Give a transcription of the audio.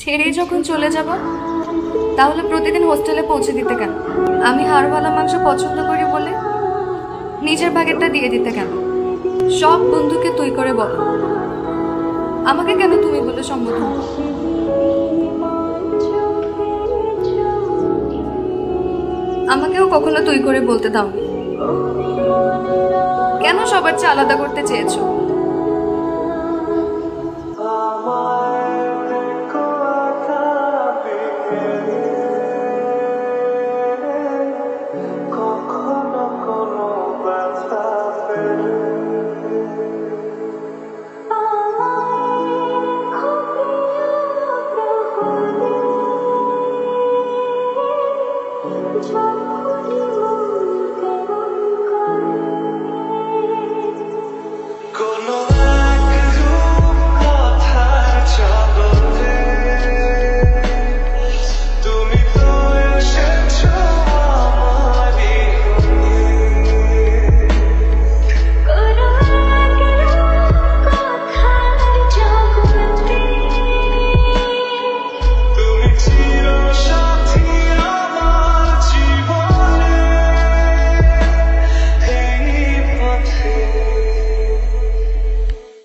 ছেড়েই যখন চলে যাব, তাহলে প্রতিদিন হোস্টেলে পৌঁছে দিতে কেন? আমি হাড়ওয়ালা মাংস পছন্দ করি বলে নিজের ভাগেরটা দিয়ে দিতে কেন? সব বন্ধুকে তুই করে বলো। আমাকে কেন তুমি বলে সম্বোধন আমাকেও কখনো তুই করে বলতে দাও কেন সবার চেয়ে আলাদা করতে চেয়েছো? Trong khuất đi mong